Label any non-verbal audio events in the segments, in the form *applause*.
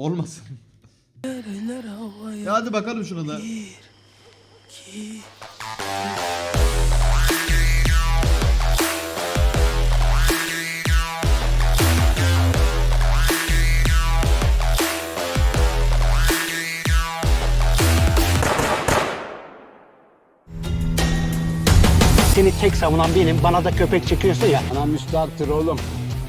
Olmasın. ya hadi bakalım şuna da. Seni tek savunan benim. Bana da köpek çekiyorsun ya. Ana müstahaktır oğlum.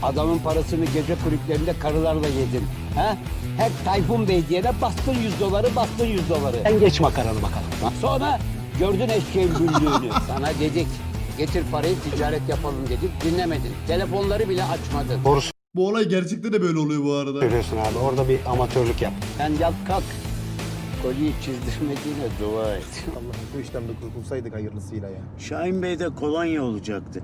Adamın parasını gece kulüplerinde karılarla yedin. Ha? Hep Tayfun Bey diyene bastın 100 doları, bastın 100 doları. Sen geç makaranı bakalım. Sonra gördün eşeğin güldüğünü. *laughs* Sana dedik, getir parayı ticaret yapalım dedik. Dinlemedin. Telefonları bile açmadın. Doğru Bu olay gerçekten de böyle oluyor bu arada. söylüyorsun abi. Orada bir amatörlük yap. Sen yat kalk. Kolyeyi çizdirmediğine dua et. *laughs* Allah'ım bu işten de kurtulsaydık hayırlısıyla ya. Şahin Bey'de kolonya olacaktı.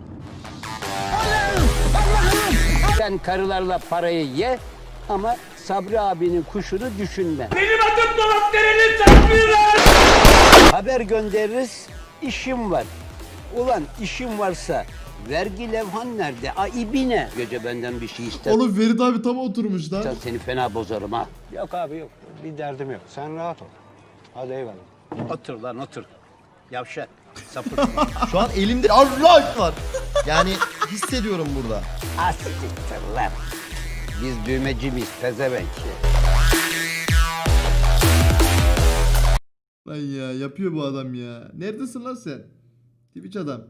Sen karılarla parayı ye ama Sabri abinin kuşunu düşünme. Benim adım Dolap Sabri Haber göndeririz, işim var. Ulan işim varsa vergi levhan nerede? A ibine. Gece benden bir şey ister. Oğlum Ferit abi tam oturmuş lan. Sen seni fena bozarım ha. Yok abi yok. Bir derdim yok. Sen rahat ol. Hadi eyvallah. Otur lan otur. Yavşak. Sapık. *laughs* Şu an elimde Allah var. Yani hissediyorum burada. Asiktir lan. Biz düğmeci miyiz pezevenk? Lan ya yapıyor bu adam ya. Neredesin lan sen? Twitch adam.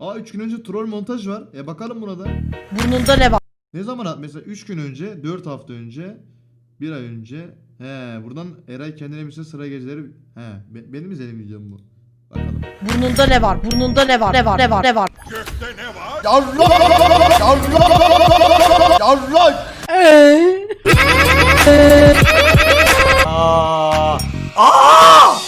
Aa 3 gün önce troll montaj var. E bakalım buna da. Burnunda ne var? Ne zaman at? Mesela 3 gün önce, 4 hafta önce, 1 ay önce. He buradan Eray kendine müse sıra geceleri. He be- benim izlediğim videom bu. Bakalım. Burnunda ne var? Burnunda ne var? Ne var? Ne var? Ne var? Allah! Allah!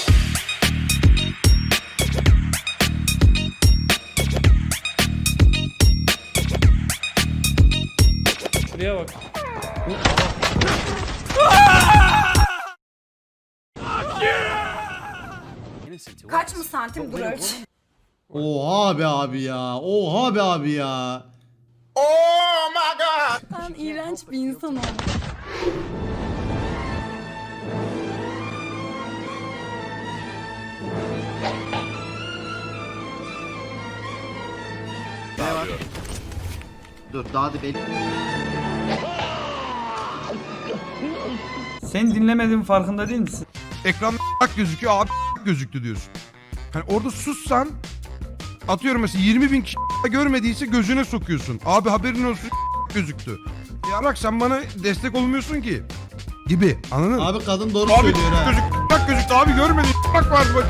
Allah! Kaç mı santim dur ölç. Oha be abi ya. Oha be abi ya. Ben iğrenç bir insanım. Dur daha da belli. Sen dinlemediğin farkında değil misin? Ekran gözüküyor abi gözüktü diyorsun. Hani orada sussan atıyorum mesela 20 bin kişi *laughs* görmediyse gözüne sokuyorsun. Abi haberin olsun *laughs* gözüktü. Yarak sen bana destek olmuyorsun ki. Gibi anladın mı? Abi kadın doğru Abi söylüyor ha. gözük, bak gözüktü abi görmedin *laughs* bak var bak.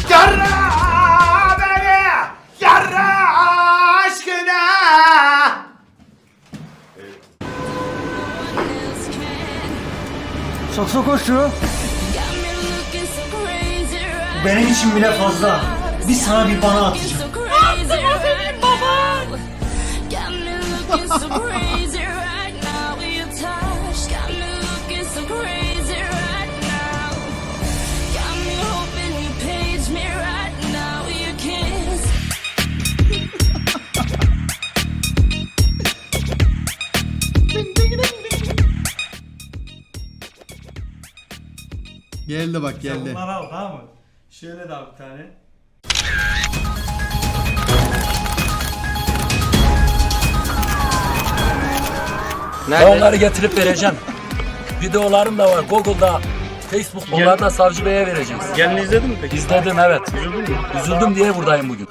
Sok sok koş şunu. Benim için bile fazla. Bir sana bir bana atacağım. Geldi bak geldi. Bunları al tamam mı? Şöyle de al bir tane. Ben onları getirip vereceğim. Videolarım da var Google'da, Facebook. Onları da Savcı Bey'e vereceğiz. Gelini izledin mi peki? İzledim evet. Üzüldüm diye buradayım bugün.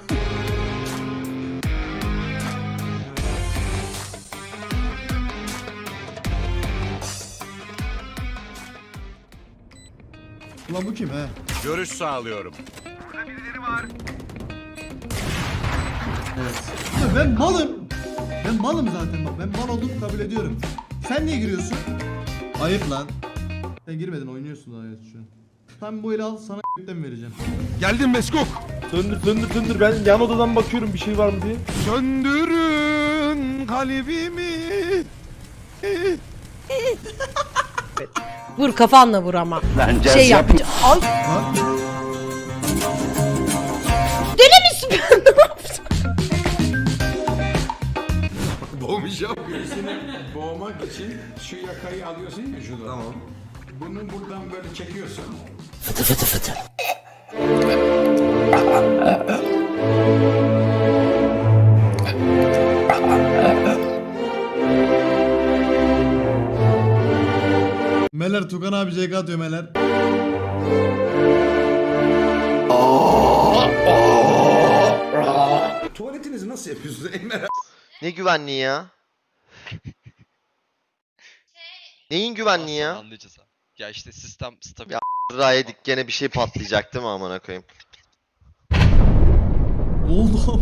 Ulan bu kim he? Görüş sağlıyorum. Ya Ben malım. Ben malım zaten bak. Ben mal olduğumu kabul ediyorum. Sen niye giriyorsun? Ayıp lan. Sen girmedin oynuyorsun daha evet şu an. Sen bu eli al sana gökten vereceğim. Geldin Meskok. Söndür söndür söndür ben yan odadan bakıyorum bir şey var mı diye. Söndürün kalbimi. Vur kafanla vur ama. şey yapacağım. Ay. Deli *laughs* misin? ne yaptın? Boğmayacağım. Boğmak için şu yakayı alıyorsun ya şunu. Tamam. Bunu buradan böyle çekiyorsun. Meler Tukan abi CK atıyor Meler. Tuvaletinizi nasıl yapıyorsunuz *laughs* Emre? Ne güvenliği ya? Neyin güvenliği ya? Anlayacağız abi. Ya işte sistem stabil. Ya Rayedik gene bir şey patlayacak değil mi amına koyayım? Oldu?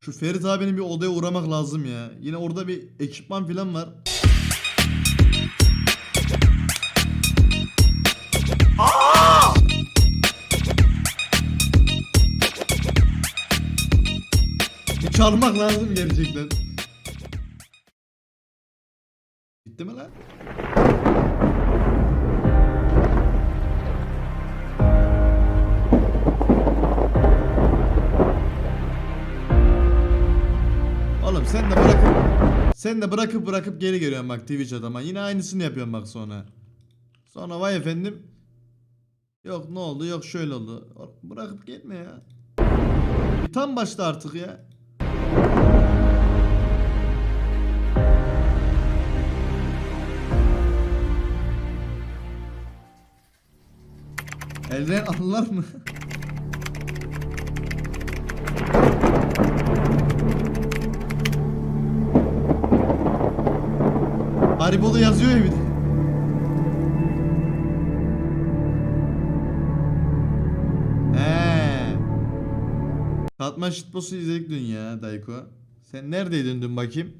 Şu Ferit abinin bir odaya uğramak lazım ya. Yine orada bir ekipman falan var. Çalmak lazım gerçekten. Bitti mi lan? Oğlum sen de bırakıp sen de bırakıp bırakıp geri geliyorsun bak Twitch adama. Yine aynısını yapıyorsun bak sonra. Sonra vay efendim. Yok ne oldu yok şöyle oldu. Bırakıp gitme ya. Tam başla artık ya. Elden anlar mı? Haribo'da yazıyor ya bir de. Katman shitpost'u izledik dün ya Dayko. Sen neredeydin dün bakayım?